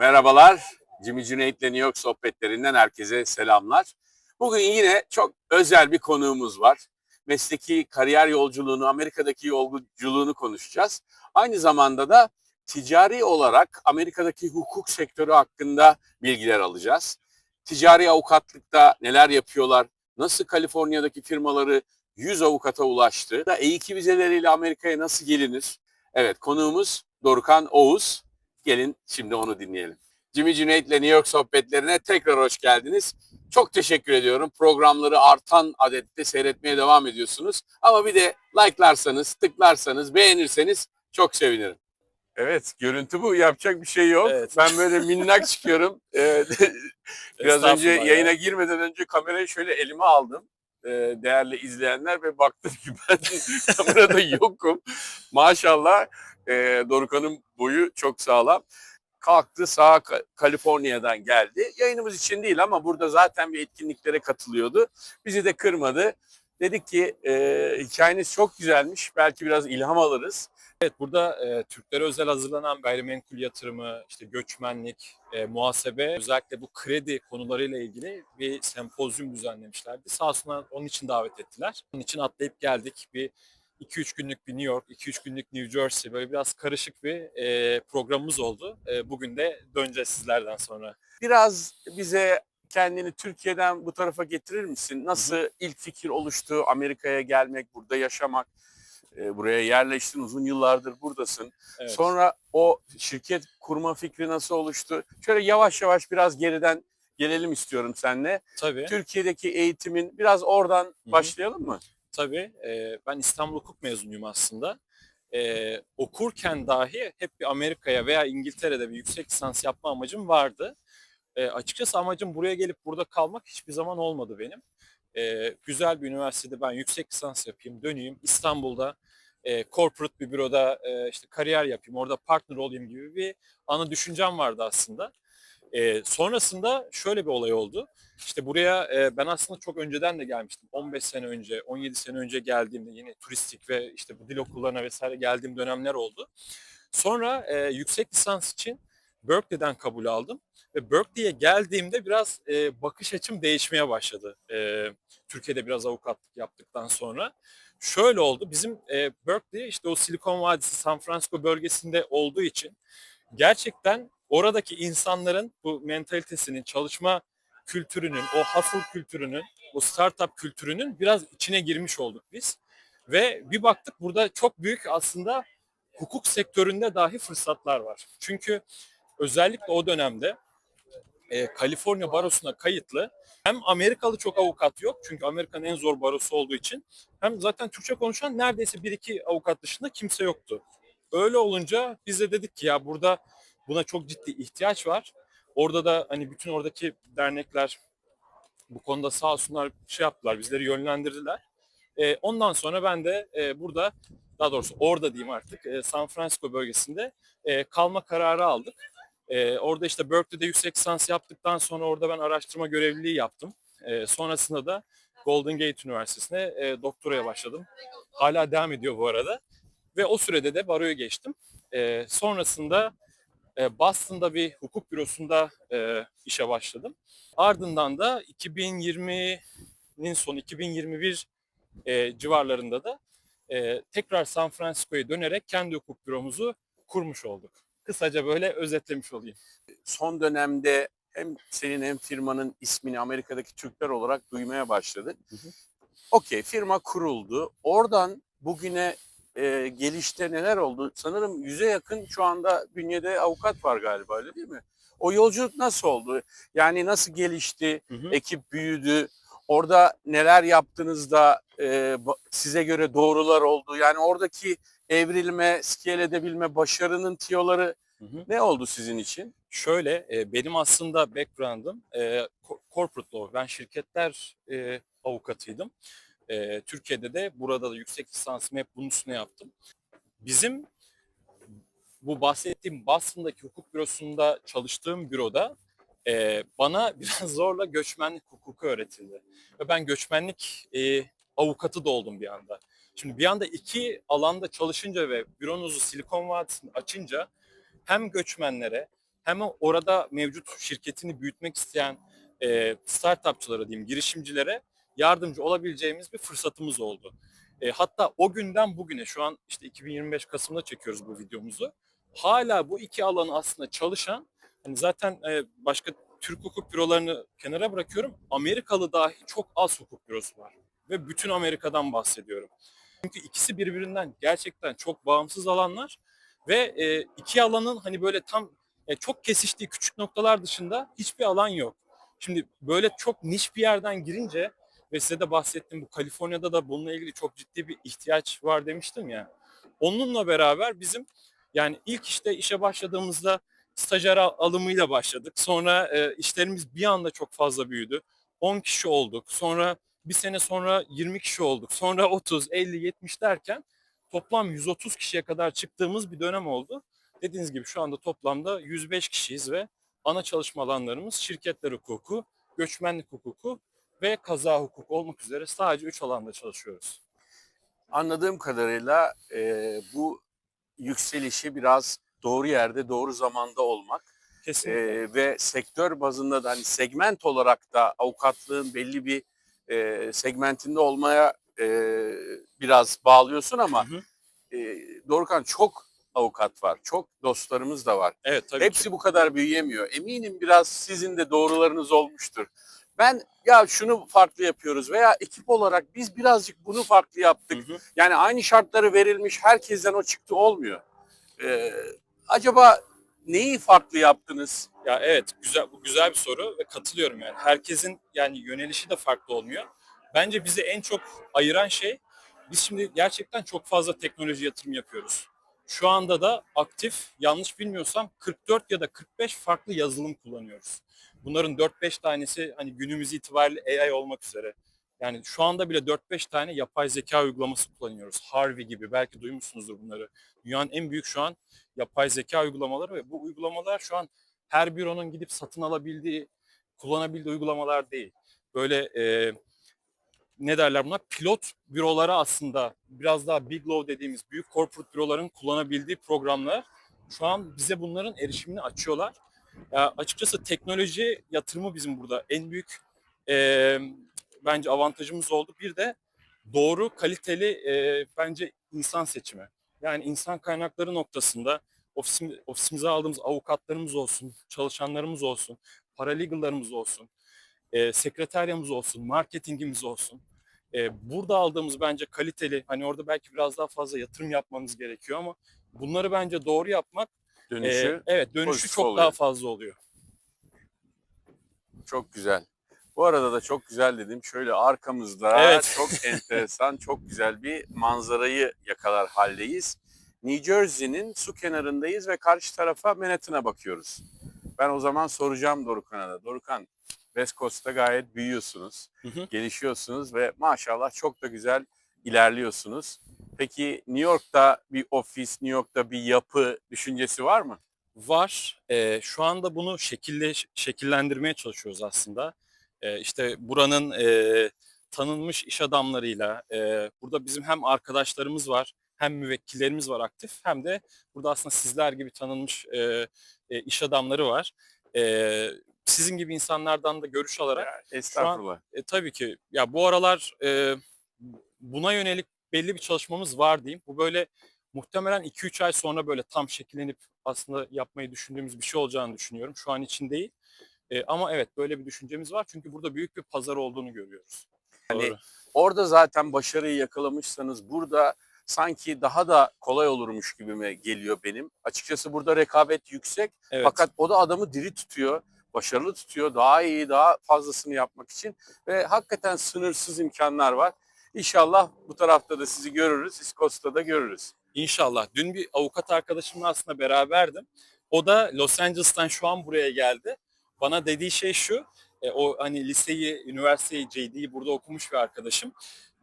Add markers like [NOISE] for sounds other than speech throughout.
Merhabalar. Jimmy Cüneyt'le New York sohbetlerinden herkese selamlar. Bugün yine çok özel bir konuğumuz var. Mesleki kariyer yolculuğunu, Amerika'daki yolculuğunu konuşacağız. Aynı zamanda da ticari olarak Amerika'daki hukuk sektörü hakkında bilgiler alacağız. Ticari avukatlıkta neler yapıyorlar, nasıl Kaliforniya'daki firmaları 100 avukata ulaştı, da E2 vizeleriyle Amerika'ya nasıl gelinir? Evet konuğumuz Dorukan Oğuz. Gelin şimdi onu dinleyelim. Jimmy Cüneyt'le New York sohbetlerine tekrar hoş geldiniz. Çok teşekkür ediyorum. Programları artan adette seyretmeye devam ediyorsunuz. Ama bir de like'larsanız, tıklarsanız, beğenirseniz çok sevinirim. Evet, görüntü bu. Yapacak bir şey yok. Evet. Ben böyle minnak çıkıyorum. [LAUGHS] Ee, Biraz önce ya. yayına girmeden önce kamerayı şöyle elime aldım. Ee, değerli izleyenler ve baktım ki ben [LAUGHS] kamerada yokum. Maşallah e, Dorukan'ın boyu çok sağlam. Kalktı sağ Ka- Kaliforniya'dan geldi. Yayınımız için değil ama burada zaten bir etkinliklere katılıyordu. Bizi de kırmadı. Dedik ki e, hikayeniz çok güzelmiş. Belki biraz ilham alırız. Evet burada e, Türklere özel hazırlanan gayrimenkul yatırımı, işte göçmenlik, e, muhasebe, özellikle bu kredi konularıyla ilgili bir sempozyum düzenlemişlerdi. Sağ olsunlar onun için davet ettiler. Onun için atlayıp geldik. Bir 2-3 günlük bir New York, 2-3 günlük New Jersey böyle biraz karışık bir e, programımız oldu. E, bugün de döneceğiz sizlerden sonra. Biraz bize kendini Türkiye'den bu tarafa getirir misin? Nasıl ilk fikir oluştu Amerika'ya gelmek, burada yaşamak? E, buraya yerleştin, uzun yıllardır buradasın. Evet. Sonra o şirket kurma fikri nasıl oluştu? Şöyle yavaş yavaş biraz geriden gelelim istiyorum seninle. Tabii. Türkiye'deki eğitimin biraz oradan başlayalım mı? Tabii. e, ben İstanbul Hukuk mezunuyum aslında. E, okurken dahi hep bir Amerika'ya veya İngiltere'de bir yüksek lisans yapma amacım vardı. E, açıkçası amacım buraya gelip burada kalmak hiçbir zaman olmadı benim. E, güzel bir üniversitede ben yüksek lisans yapayım, döneyim. İstanbul'da e, corporate bir büroda e, işte kariyer yapayım, orada partner olayım gibi bir ana düşüncem vardı aslında. E, sonrasında şöyle bir olay oldu. İşte buraya e, ben aslında çok önceden de gelmiştim. 15 sene önce, 17 sene önce geldiğimde yine turistik ve işte bu dil okullarına vesaire geldiğim dönemler oldu. Sonra e, yüksek lisans için Berkeley'den kabul aldım ve Berkeley'e geldiğimde biraz e, bakış açım değişmeye başladı. E, Türkiye'de biraz avukatlık yaptıktan sonra. Şöyle oldu. Bizim e, Berkeley işte o Silikon Vadisi, San Francisco bölgesinde olduğu için gerçekten oradaki insanların bu mentalitesinin, çalışma kültürünün, o hustle kültürünün, o startup kültürünün biraz içine girmiş olduk biz. Ve bir baktık burada çok büyük aslında hukuk sektöründe dahi fırsatlar var. Çünkü özellikle o dönemde e, Kaliforniya barosuna kayıtlı hem Amerikalı çok avukat yok çünkü Amerika'nın en zor barosu olduğu için hem zaten Türkçe konuşan neredeyse bir iki avukat dışında kimse yoktu. Öyle olunca biz de dedik ki ya burada buna çok ciddi ihtiyaç var. Orada da hani bütün oradaki dernekler bu konuda sağ olsunlar şey yaptılar, bizleri yönlendirdiler. E, ondan sonra ben de e, burada, daha doğrusu orada diyeyim artık, e, San Francisco bölgesinde e, kalma kararı aldık. E, orada işte Berkeley'de yüksek lisans yaptıktan sonra orada ben araştırma görevliliği yaptım. E, sonrasında da Golden Gate Üniversitesi'ne e, doktoraya başladım. Hala devam ediyor bu arada. Ve o sürede de baroya geçtim. E, sonrasında Boston'da bir hukuk bürosunda e, işe başladım. Ardından da 2020'nin sonu 2021 e, civarlarında da e, tekrar San Francisco'ya dönerek kendi hukuk büromuzu kurmuş olduk. Kısaca böyle özetlemiş olayım. Son dönemde hem senin hem firmanın ismini Amerika'daki Türkler olarak duymaya başladık. Okey firma kuruldu. Oradan bugüne e, gelişte neler oldu? Sanırım yüze yakın şu anda bünyede avukat var galiba öyle değil mi? O yolculuk nasıl oldu? Yani nasıl gelişti? Hı hı. Ekip büyüdü. Orada neler yaptığınızda e, ba- size göre doğrular oldu? Yani oradaki evrilme, scale edebilme, başarının tiyoları Hı hı. ne oldu sizin için? Şöyle e, benim aslında background'ım e, co- corporate law. Ben şirketler e, avukatıydım. E, Türkiye'de de burada da yüksek lisansımı hep bunun üstüne yaptım. Bizim bu bahsettiğim Boston'daki hukuk bürosunda çalıştığım büroda e, bana [LAUGHS] biraz zorla göçmenlik hukuku öğretildi. Ve ben göçmenlik e, avukatı da oldum bir anda. Şimdi bir anda iki alanda çalışınca ve büronuzu Silikon Vadisi'nde açınca hem göçmenlere hem orada mevcut şirketini büyütmek isteyen e, startupçılara diyeyim, girişimcilere yardımcı olabileceğimiz bir fırsatımız oldu. E, hatta o günden bugüne şu an işte 2025 Kasım'da çekiyoruz bu videomuzu. Hala bu iki alanı aslında çalışan hani zaten e, başka Türk hukuk bürolarını kenara bırakıyorum. Amerikalı dahi çok az hukuk bürosu var. Ve bütün Amerika'dan bahsediyorum. Çünkü ikisi birbirinden gerçekten çok bağımsız alanlar ve e, iki alanın hani böyle tam e, çok kesiştiği küçük noktalar dışında hiçbir alan yok. Şimdi böyle çok niş bir yerden girince ve size de bahsettim bu Kaliforniya'da da bununla ilgili çok ciddi bir ihtiyaç var demiştim ya. Onunla beraber bizim yani ilk işte işe başladığımızda stajyer al- alımıyla başladık. Sonra e, işlerimiz bir anda çok fazla büyüdü. 10 kişi olduk. Sonra bir sene sonra 20 kişi olduk. Sonra 30, 50, 70 derken toplam 130 kişiye kadar çıktığımız bir dönem oldu. Dediğiniz gibi şu anda toplamda 105 kişiyiz ve ana çalışma alanlarımız şirketler hukuku, göçmenlik hukuku ve kaza hukuku olmak üzere sadece 3 alanda çalışıyoruz. Anladığım kadarıyla e, bu yükselişi biraz doğru yerde, doğru zamanda olmak Kesinlikle. e, ve sektör bazında da hani segment olarak da avukatlığın belli bir e, segmentinde olmaya e, biraz bağlıyorsun ama Hı hı. e, Dorukhan çok avukat var, çok dostlarımız da var. Evet tabii Hepsi ki. bu kadar büyüyemiyor. Eminim biraz sizin de doğrularınız olmuştur. Ben ya şunu farklı yapıyoruz veya ekip olarak biz birazcık bunu farklı yaptık. Hı hı. Yani aynı şartları verilmiş herkesten o çıktı olmuyor. Ee, acaba neyi farklı yaptınız? Ya evet güzel bu güzel bir soru ve katılıyorum yani. Herkesin yani yönelişi de farklı olmuyor. Bence bizi en çok ayıran şey biz şimdi gerçekten çok fazla teknoloji yatırım yapıyoruz. Şu anda da aktif yanlış bilmiyorsam 44 ya da 45 farklı yazılım kullanıyoruz. Bunların 4-5 tanesi hani günümüz itibariyle AI olmak üzere. Yani şu anda bile 4-5 tane yapay zeka uygulaması kullanıyoruz. Harvey gibi belki duymuşsunuzdur bunları. Dünyanın en büyük şu an yapay zeka uygulamaları ve bu uygulamalar şu an her büronun gidip satın alabildiği, kullanabildiği uygulamalar değil. Böyle e, ne derler buna? Pilot bürolara aslında biraz daha big law dediğimiz büyük corporate büroların kullanabildiği programlar şu an bize bunların erişimini açıyorlar. Ya açıkçası teknoloji yatırımı bizim burada en büyük e, bence avantajımız oldu. Bir de doğru kaliteli e, bence insan seçimi. Yani insan kaynakları noktasında ofisim, ofisimize aldığımız avukatlarımız olsun, çalışanlarımız olsun, paralegallarımız olsun, e, sekreteryamız olsun, marketingimiz olsun. E, burada aldığımız bence kaliteli, hani orada belki biraz daha fazla yatırım yapmamız gerekiyor ama bunları bence doğru yapmak, e, Dönüşü evet dönüşü çok oluyor. daha fazla oluyor. çok güzel. Bu arada da çok güzel dedim. Şöyle arkamızda Evet. [LAUGHS] çok enteresan, çok güzel bir manzarayı yakalar haldeyiz. New Jersey'nin su kenarındayız ve karşı tarafa Manhattan'a bakıyoruz. Ben o zaman soracağım Dorukhan'a da. Dorukhan, West Coast'ta gayet büyüyorsunuz, Hı hı. gelişiyorsunuz ve maşallah çok da güzel ilerliyorsunuz. Peki New York'ta bir ofis, New York'ta bir yapı düşüncesi var mı? Var. Ee, şu anda bunu şekille, şekillendirmeye çalışıyoruz aslında. Ee, işte buranın e, tanınmış iş adamlarıyla, e, burada bizim hem arkadaşlarımız var, hem müvekkillerimiz var aktif, hem de burada aslında sizler gibi tanınmış e, e, iş adamları var. E, sizin gibi insanlardan da görüş alarak Ya, estağfurullah. e, tabii ki ya bu aralar e, buna yönelik belli bir çalışmamız var diyeyim. Bu böyle muhtemelen 2-3 ay sonra böyle tam şekillenip aslında yapmayı düşündüğümüz bir şey olacağını düşünüyorum. Şu an için değil. E, ama evet böyle bir düşüncemiz var. Çünkü burada büyük bir pazar olduğunu görüyoruz. Hani Doğru. Orada zaten başarıyı yakalamışsanız burada sanki daha da kolay olurmuş gibime geliyor benim. Açıkçası burada rekabet yüksek Evet. fakat o da adamı diri tutuyor, başarılı tutuyor, daha iyi, daha fazlasını yapmak için ve hakikaten sınırsız imkanlar var. İnşallah bu tarafta da sizi görürüz, İskoç'ta da görürüz. İnşallah. Dün bir avukat arkadaşımla aslında beraberdim. O da Los Angeles'tan şu an buraya geldi. Bana dediği şey şu. e, o hani liseyi, üniversiteyi, JD'yi burada okumuş bir arkadaşım.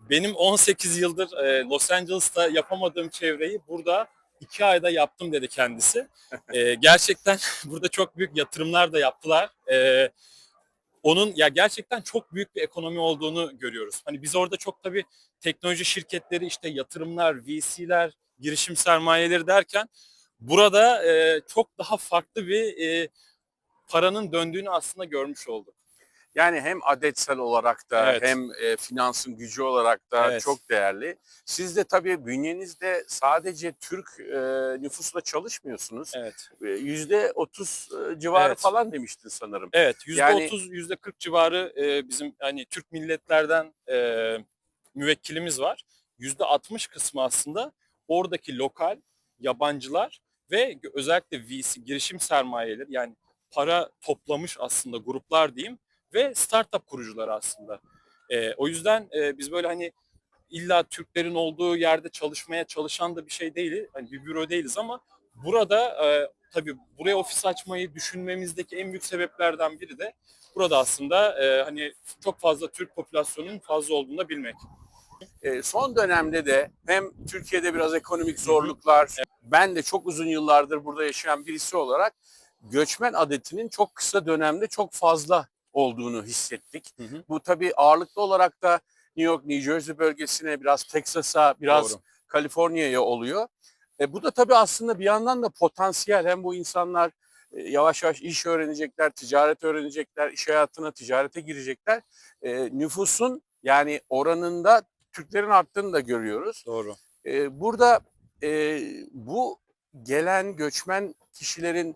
Benim 18 yıldır e, Los Angeles'ta yapamadığım çevreyi burada iki ayda yaptım dedi kendisi. [LAUGHS] E, gerçekten [LAUGHS] burada çok büyük yatırımlar da yaptılar. E, onun ya gerçekten çok büyük bir ekonomi olduğunu görüyoruz. Hani biz orada çok tabii teknoloji şirketleri işte yatırımlar, VC'ler, girişim sermayeleri derken burada e, çok daha farklı bir e, paranın döndüğünü aslında görmüş olduk. Yani hem adetsel olarak da Evet. hem e, finansın gücü olarak da Evet. çok değerli. Siz de tabii bünyenizde sadece Türk e, nüfusla çalışmıyorsunuz. Evet. E, Yüzde otuz e, civarı Evet. falan demiştin sanırım. Evet, Yani- %30, %40 civarı e, bizim hani Türk milletlerden e, müvekkilimiz var. %60 kısmı aslında oradaki lokal yabancılar ve özellikle VC girişim sermayeleri yani para toplamış aslında gruplar diyeyim ve startup kurucuları aslında. E, o yüzden e, biz böyle hani illa Türklerin olduğu yerde çalışmaya çalışan da bir şey değil. Hani bir büro değiliz ama burada e, tabii buraya ofis açmayı düşünmemizdeki en büyük sebeplerden biri de burada aslında e, hani çok fazla Türk popülasyonunun fazla olduğunu da bilmek. E, son dönemde de hem Türkiye'de biraz ekonomik zorluklar, ben de çok uzun yıllardır burada yaşayan birisi olarak göçmen adetinin çok kısa dönemde çok fazla olduğunu hissettik. Hı hı. Bu tabii ağırlıklı olarak da New York, New Jersey bölgesine, biraz Texas'a, biraz Doğru. Kaliforniya'ya oluyor. E, bu da tabii aslında bir yandan da potansiyel. Hem bu insanlar e, yavaş yavaş iş öğrenecekler, ticaret öğrenecekler, iş hayatına, ticarete girecekler. E, nüfusun yani oranında Türklerin arttığını da görüyoruz. Doğru. E, burada e, bu gelen göçmen kişilerin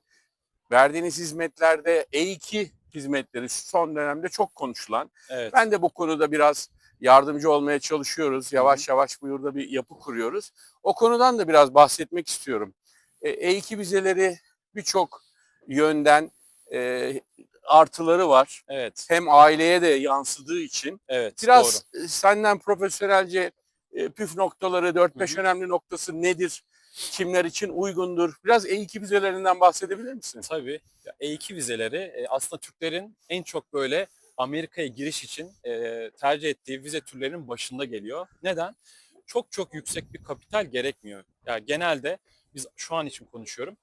verdiğiniz hizmetlerde E2 hizmetleri son dönemde çok konuşulan. Evet. Ben de bu konuda biraz yardımcı olmaya çalışıyoruz. Yavaş yavaş burada bir yapı kuruyoruz. O konudan da biraz bahsetmek istiyorum. E, E2 vizeleri birçok yönden e, artıları var. Evet. Hem aileye de yansıdığı için. Evet. Biraz Doğru. e, senden profesyonelce e, püf noktaları, 4-5 Hı hı. önemli noktası nedir? Kimler için uygundur? Biraz E2 vizelerinden bahsedebilir misin? Tabii. Ya, E2 vizeleri e, aslında Türklerin en çok böyle Amerika'ya giriş için e, tercih ettiği vize türlerinin başında geliyor. Neden? Çok çok yüksek bir kapital gerekmiyor. Yani genelde biz şu an için konuşuyorum.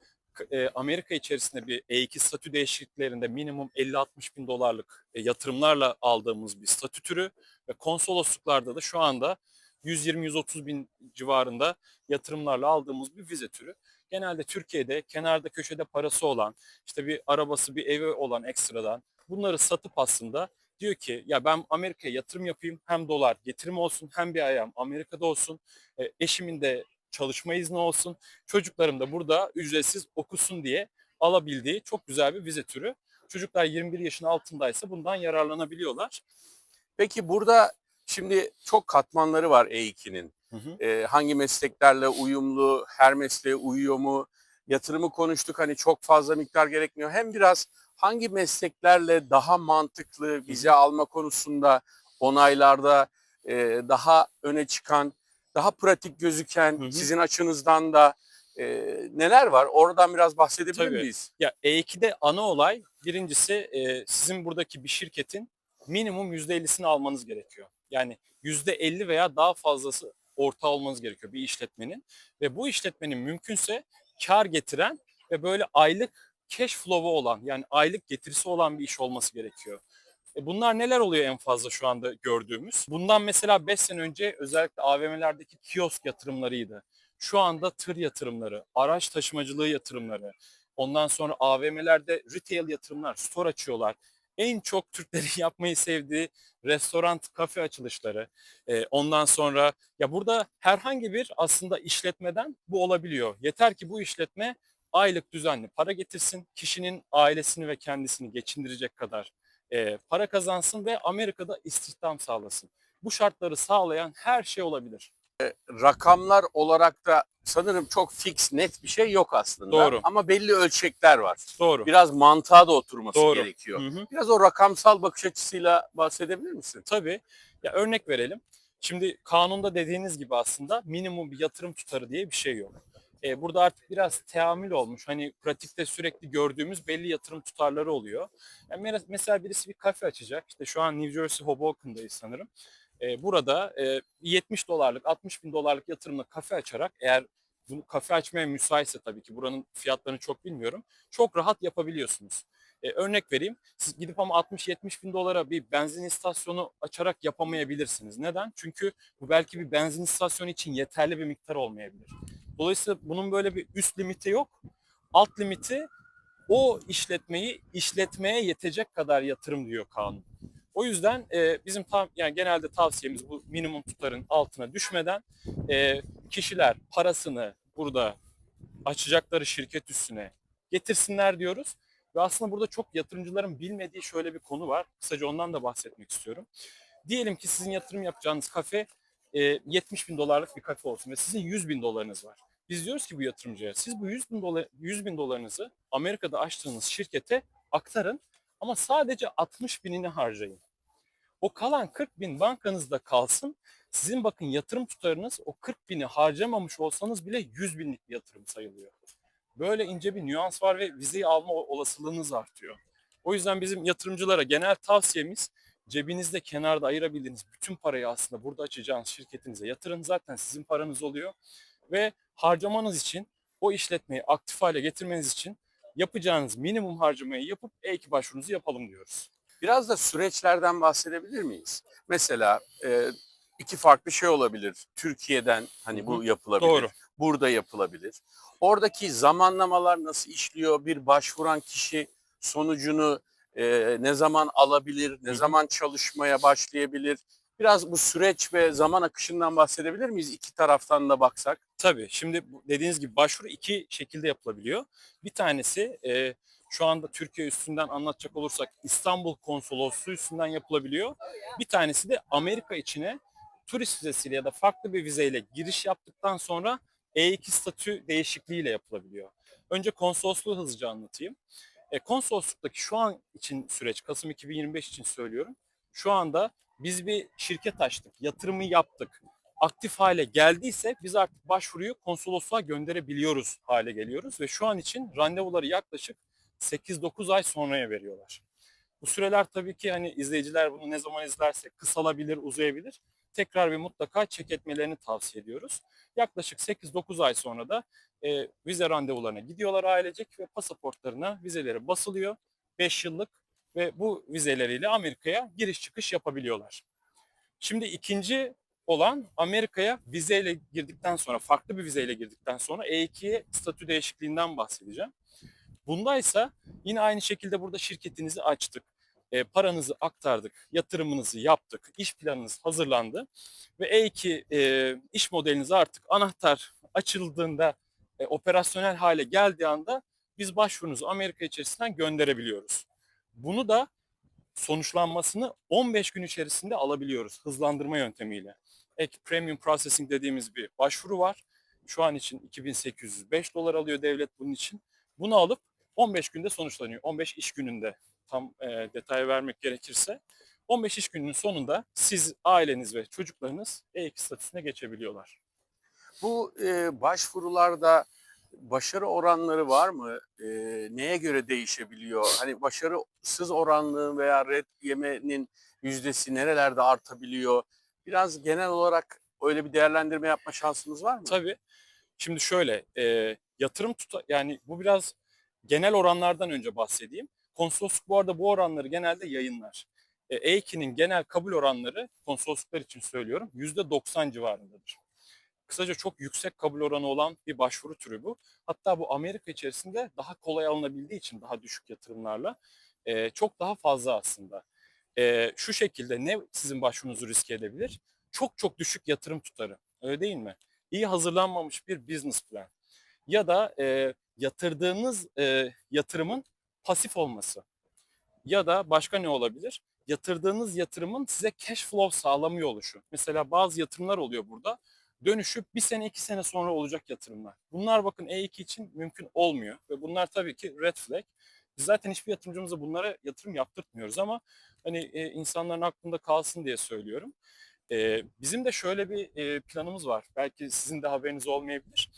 e, Amerika içerisinde bir E2 statü değişikliklerinde minimum 50-60 bin dolarlık yatırımlarla aldığımız bir statü türü ve konsolosluklarda da şu anda 120-130 bin civarında yatırımlarla aldığımız bir vize türü. Genelde Türkiye'de kenarda köşede parası olan, işte bir arabası, bir evi olan ekstradan bunları satıp aslında diyor ki ya ben Amerika'ya yatırım yapayım hem dolar getirim olsun hem bir ayağım Amerika'da olsun e, eşimin de çalışma izni olsun çocuklarım da burada ücretsiz okusun diye alabildiği çok güzel bir vize türü. Çocuklar 21 yaşın altındaysa bundan yararlanabiliyorlar. Peki burada şimdi çok katmanları var E2'nin. Hı hı. Ee, hangi mesleklerle uyumlu, her mesleğe uyuyor mu? Yatırımı konuştuk hani çok fazla miktar gerekmiyor. Hem biraz hangi mesleklerle daha mantıklı vize alma konusunda onaylarda e, daha öne çıkan, daha pratik gözüken Hı hı. sizin açınızdan da e, neler var? Oradan biraz bahsedebilir Tabii. miyiz? Ya E2'de ana olay birincisi e, sizin buradaki bir şirketin minimum %50'sini almanız gerekiyor. Yani %50 veya daha fazlası ortağı olmanız gerekiyor bir işletmenin. Ve bu işletmenin mümkünse kar getiren ve böyle aylık cash flow'u olan yani aylık getirisi olan bir iş olması gerekiyor. E bunlar neler oluyor en fazla şu anda gördüğümüz? Bundan mesela 5 sene önce özellikle AVM'lerdeki kiosk yatırımlarıydı. Şu anda tır yatırımları, araç taşımacılığı yatırımları, ondan sonra AVM'lerde retail yatırımlar, store açıyorlar. En çok Türklerin [LAUGHS] yapmayı sevdiği restoran, kafe açılışları. E, ondan sonra ya burada herhangi bir aslında işletmeden bu olabiliyor. Yeter ki bu işletme aylık düzenli para getirsin, kişinin ailesini ve kendisini geçindirecek kadar e, para kazansın ve Amerika'da istihdam sağlasın. Bu şartları sağlayan her şey olabilir. Rakamlar olarak da sanırım çok fix, net bir şey yok aslında. Doğru. Ama belli ölçekler var. Doğru. Biraz mantığa da oturması Doğru. gerekiyor. Hı hı. Biraz o rakamsal bakış açısıyla bahsedebilir misin? Tabii. Ya örnek verelim. Şimdi kanunda dediğiniz gibi aslında minimum bir yatırım tutarı diye bir şey yok. E, burada artık biraz teamül olmuş. Hani pratikte sürekli gördüğümüz belli yatırım tutarları oluyor. Yani mesela birisi bir kafe açacak. İşte şu an New Jersey Hoboken'dayız sanırım. E, burada e, 70 dolarlık, 60 bin dolarlık yatırımla kafe açarak eğer bunu kafe açmaya müsaitse tabii ki buranın fiyatlarını çok bilmiyorum. Çok rahat yapabiliyorsunuz. E, örnek vereyim. Siz gidip ama 60-70 bin dolara bir benzin istasyonu açarak yapamayabilirsiniz. Neden? Çünkü bu belki bir benzin istasyonu için yeterli bir miktar olmayabilir. Dolayısıyla bunun böyle bir üst limiti yok. Alt limiti o işletmeyi işletmeye yetecek kadar yatırım diyor kanun. O yüzden e, bizim tam yani genelde tavsiyemiz bu minimum tutarın altına düşmeden e, kişiler parasını burada açacakları şirket üstüne getirsinler diyoruz. Ve aslında burada çok yatırımcıların bilmediği şöyle bir konu var. Kısaca ondan da bahsetmek istiyorum. Diyelim ki sizin yatırım yapacağınız kafe e, 70 bin dolarlık bir kafe olsun ve sizin 100 bin dolarınız var. Biz diyoruz ki bu yatırımcıya siz bu 100 bin, dolar, 100 bin dolarınızı Amerika'da açtığınız şirkete aktarın ama sadece 60 binini harcayın. O kalan 40 bin bankanızda kalsın. Sizin bakın yatırım tutarınız o 40 bini harcamamış olsanız bile 100 binlik bir yatırım sayılıyor. Böyle ince bir nüans var ve vizeyi alma olasılığınız artıyor. O yüzden bizim yatırımcılara genel tavsiyemiz cebinizde kenarda ayırabildiğiniz bütün parayı aslında burada açacağınız şirketinize yatırın. Zaten sizin paranız oluyor. Ve harcamanız için o işletmeyi aktif hale getirmeniz için yapacağınız minimum harcamayı yapıp E2 başvurunuzu yapalım diyoruz. Biraz da süreçlerden bahsedebilir miyiz? Mesela e, iki farklı şey olabilir. Türkiye'den hani bu yapılabilir. Doğru. Burada yapılabilir. Oradaki zamanlamalar nasıl işliyor? Bir başvuran kişi sonucunu e, ne zaman alabilir? Ne Hı zaman çalışmaya başlayabilir? Biraz bu süreç ve zaman akışından bahsedebilir miyiz? İki taraftan da baksak. Tabii. Şimdi dediğiniz gibi başvuru iki şekilde yapılabiliyor. Bir tanesi e, şu anda Türkiye üstünden anlatacak olursak İstanbul Konsolosluğu üstünden yapılabiliyor. Bir tanesi de Amerika içine turist vizesiyle ya da farklı bir vizeyle giriş yaptıktan sonra E2 statü değişikliğiyle yapılabiliyor. Önce konsolosluğu hızlıca anlatayım. E, konsolosluktaki şu an için süreç, Kasım 2025 için söylüyorum. Şu anda biz bir şirket açtık, yatırımı yaptık aktif hale geldiyse biz artık başvuruyu konsolosluğa gönderebiliyoruz hale geliyoruz ve şu an için randevuları yaklaşık 8-9 ay sonraya veriyorlar. Bu süreler tabii ki hani izleyiciler bunu ne zaman izlerse kısalabilir, uzayabilir. Tekrar ve mutlaka check etmelerini tavsiye ediyoruz. Yaklaşık 8-9 ay sonra da e, vize randevularına gidiyorlar ailecek ve pasaportlarına vizeleri basılıyor. 5 yıllık ve bu vizeleriyle Amerika'ya giriş çıkış yapabiliyorlar. Şimdi ikinci olan Amerika'ya vizeyle girdikten sonra, farklı bir vizeyle girdikten sonra E2'ye statü değişikliğinden bahsedeceğim. Bundaysa yine aynı şekilde burada şirketinizi açtık, e, paranızı aktardık, yatırımınızı yaptık, iş planınız hazırlandı ve E2 e, iş modeliniz artık anahtar açıldığında, e, operasyonel hale geldiği anda biz başvurunuzu Amerika içerisinden gönderebiliyoruz. Bunu da sonuçlanmasını 15 gün içerisinde alabiliyoruz hızlandırma yöntemiyle. Ek Premium Processing dediğimiz bir başvuru var. Şu an için 2805 dolar alıyor devlet bunun için. Bunu alıp 15 günde sonuçlanıyor. 15 iş gününde tam e, detay vermek gerekirse. 15 iş gününün sonunda siz, aileniz ve çocuklarınız E2 statüsüne geçebiliyorlar. Bu e, başvurularda başarı oranları var mı? E, neye göre değişebiliyor? Hani başarısız oranlığı veya red yemenin yüzdesi nerelerde artabiliyor? Biraz genel olarak öyle bir değerlendirme yapma şansımız var mı? Tabii. Şimdi şöyle, e, yatırım tuta yani bu biraz genel oranlardan önce bahsedeyim. Konsolosluk bu arada bu oranları genelde yayınlar. E, E2'nin genel kabul oranları konsolosluklar için söylüyorum %90 civarındadır. Kısaca çok yüksek kabul oranı olan bir başvuru türü bu. Hatta bu Amerika içerisinde daha kolay alınabildiği için daha düşük yatırımlarla e, çok daha fazla aslında. E, şu şekilde ne sizin başvurunuzu riske edebilir? Çok çok düşük yatırım tutarı. Öyle değil mi? iyi hazırlanmamış bir business plan ya da e, yatırdığınız e, yatırımın pasif olması ya da başka ne olabilir? Yatırdığınız yatırımın size cash flow sağlamıyor oluşu. Mesela bazı yatırımlar oluyor burada. Dönüşüp bir sene iki sene sonra olacak yatırımlar. Bunlar bakın E2 için mümkün olmuyor ve bunlar tabii ki red flag. Biz zaten hiçbir yatırımcımıza bunlara yatırım yaptırtmıyoruz ama hani e, insanların aklında kalsın diye söylüyorum. Ee, bizim de şöyle bir e, planımız var. Belki sizin de haberiniz olmayabilir.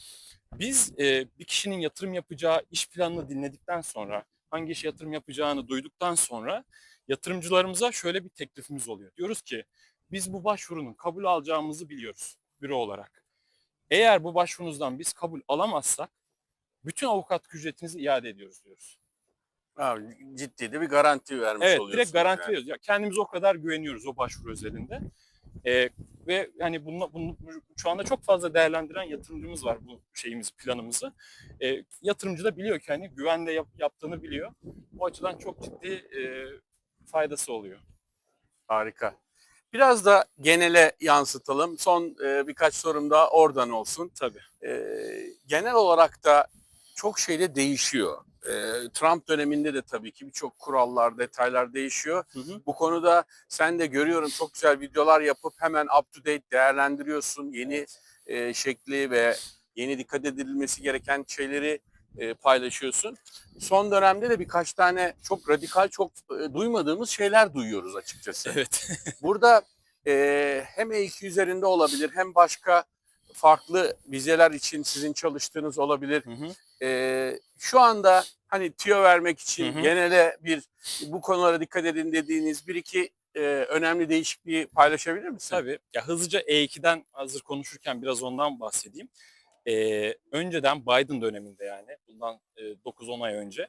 Biz e, bir kişinin yatırım yapacağı iş planını dinledikten sonra, hangi işe yatırım yapacağını duyduktan sonra yatırımcılarımıza şöyle bir teklifimiz oluyor. Diyoruz ki biz bu başvurunun kabul alacağımızı biliyoruz büro olarak. Eğer bu başvurunuzdan biz kabul alamazsak bütün avukat ücretinizi iade ediyoruz diyoruz. Ha, ciddi de bir garanti vermiş Evet oluyorsunuz. direkt garanti yani. veriyoruz. Ya kendimize o kadar güveniyoruz o başvuru özelinde. Ee, ve hani bunu, bunu şu anda çok fazla değerlendiren yatırımcımız var bu şeyimizi, planımızı. Ee, yatırımcı da biliyor ki hani güvenle yap- yaptığını biliyor. O açıdan çok ciddi e, faydası oluyor. Harika. Biraz da genele yansıtalım. Son e, birkaç sorum da oradan olsun. Tabii. E, genel olarak da çok şey de değişiyor. E, Trump döneminde de tabii ki birçok kurallar, detaylar değişiyor. Hı hı. Bu konuda sen de görüyorum çok güzel videolar yapıp hemen up to date değerlendiriyorsun. Yeni e, şekli ve yeni dikkat edilmesi gereken şeyleri e, paylaşıyorsun. Son dönemde de birkaç tane çok radikal, çok e, duymadığımız şeyler duyuyoruz açıkçası. Evet. [LAUGHS] Burada e, hem E2 üzerinde olabilir hem başka farklı vizeler için sizin çalıştığınız olabilir. Hı hı. E, şu anda hani tüyo vermek için Hı hı. genele bir bu konulara dikkat edin dediğiniz bir iki e, önemli değişikliği paylaşabilir misin? Tabii. Ya hızlıca E2'den hazır konuşurken biraz ondan bahsedeyim. Ee, önceden Biden döneminde yani bundan e, 9-10 ay önce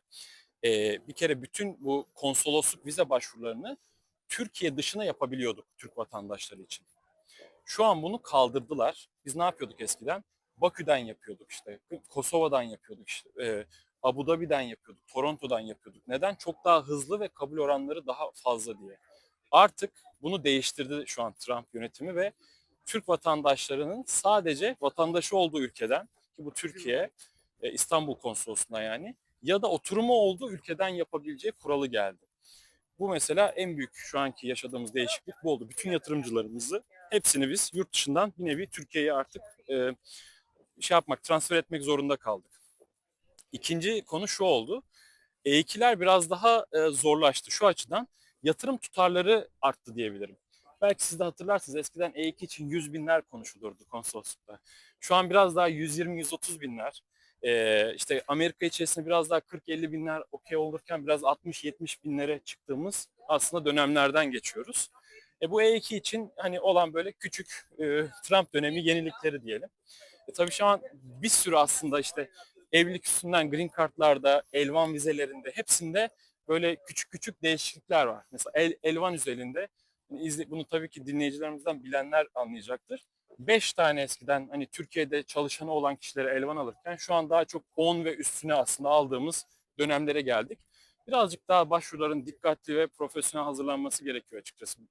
e, bir kere bütün bu konsolosluk vize başvurularını Türkiye dışına yapabiliyorduk Türk vatandaşları için. Şu an bunu kaldırdılar. Biz ne yapıyorduk eskiden? Bakü'den yapıyorduk işte, Kosova'dan yapıyorduk işte, e, Abu Dhabi'den yapıyorduk, Toronto'dan yapıyorduk. Neden? Çok daha hızlı ve kabul oranları daha fazla diye. Artık bunu değiştirdi şu an Trump yönetimi ve Türk vatandaşlarının sadece vatandaşı olduğu ülkeden ki bu Türkiye, e, İstanbul Konsolosluğu'na yani ya da oturumu olduğu ülkeden yapabileceği kuralı geldi. Bu mesela en büyük şu anki yaşadığımız değişiklik bu oldu. Bütün yatırımcılarımızı hepsini biz yurt dışından bir nevi Türkiye'ye artık e, şey yapmak, transfer etmek zorunda kaldık. İkinci konu şu oldu. E2'ler biraz daha e, zorlaştı şu açıdan. Yatırım tutarları arttı diyebilirim. Belki siz de hatırlarsınız eskiden E2 için 100 binler konuşulurdu konsoloslukta. Şu an biraz daha 120-130 binler. Ee, işte Amerika içerisinde biraz daha 40-50 binler okey olurken biraz 60-70 binlere çıktığımız aslında dönemlerden geçiyoruz. E, bu E2 için hani olan böyle küçük e, Trump dönemi yenilikleri diyelim. E, tabii şu an bir sürü aslında işte evlilik üstünden green card'larda, L1 vizelerinde hepsinde böyle küçük küçük değişiklikler var. Mesela L, L1 üzerinde hani bunu tabii ki dinleyicilerimizden bilenler anlayacaktır. 5 tane eskiden hani Türkiye'de çalışanı olan kişilere L1 alırken şu an daha çok 10 ve üstüne aslında aldığımız dönemlere geldik. Birazcık daha başvuruların dikkatli ve profesyonel hazırlanması gerekiyor açıkçası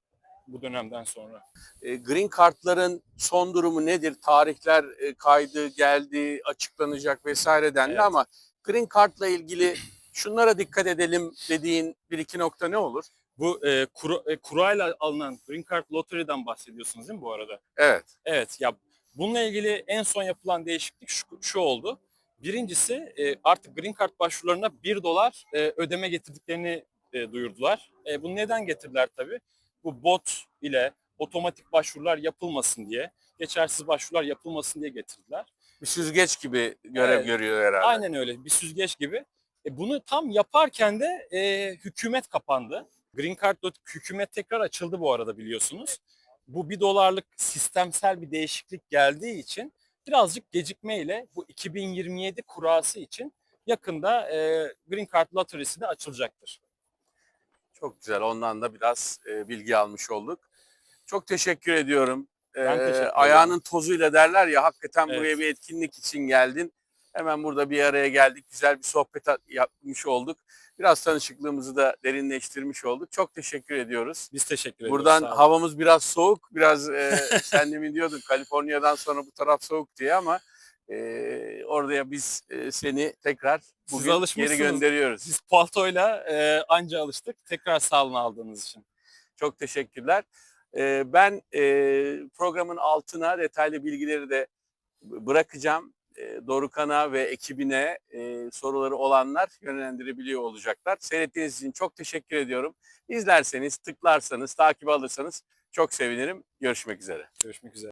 bu dönemden sonra. E, green Card'ların son durumu nedir? Tarihler e, kaydı, geldi, açıklanacak vesaire dendi Evet. ama Green Card'la ilgili şunlara dikkat edelim dediğin bir iki nokta ne olur? Bu e, kuru, e, kurayla alınan Green Card Lottery'den bahsediyorsunuz değil mi bu arada? Evet. Evet ya bununla ilgili en son yapılan değişiklik şu, şu oldu. Birincisi e, artık Green Card başvurularına 1 dolar e, ödeme getirdiklerini e, duyurdular. E, bunu neden getirdiler tabii? Bu bot ile otomatik başvurular yapılmasın diye, geçersiz başvurular yapılmasın diye getirdiler. Bir süzgeç gibi görev Evet. görüyor herhalde. Aynen öyle bir süzgeç gibi. E, bunu tam yaparken de e, hükümet kapandı. Green Card hükümet tekrar açıldı bu arada biliyorsunuz. Bu bir dolarlık sistemsel bir değişiklik geldiği için birazcık gecikmeyle bu 2027 kurası için yakında e, Green Card Lottery'si de açılacaktır. Çok güzel. Ondan da biraz e, bilgi almış olduk. Çok teşekkür ediyorum. Ben E, teşekkür ederim. ayağının tozuyla derler ya hakikaten Evet. buraya bir etkinlik için geldin. Hemen burada bir araya geldik. Güzel bir sohbet yapmış olduk. Biraz tanışıklığımızı da derinleştirmiş olduk. Çok teşekkür ediyoruz. Biz teşekkür ediyoruz. Buradan havamız biraz soğuk. Biraz e, [LAUGHS] sen demin diyordun Kaliforniya'dan sonra bu taraf soğuk diye ama e, oraya biz e, seni tekrar Siz bugün geri gönderiyoruz. Biz paltoyla e, anca alıştık. Tekrar sağ olun aldığınız için. Çok teşekkürler. Ee, ben e, programın altına detaylı bilgileri de bırakacağım. E, Dorukan'a ve ekibine e, soruları olanlar yönlendirebiliyor olacaklar. Seyrettiğiniz için çok teşekkür ediyorum. İzlerseniz, tıklarsanız, takip alırsanız çok sevinirim. Görüşmek üzere. Görüşmek üzere.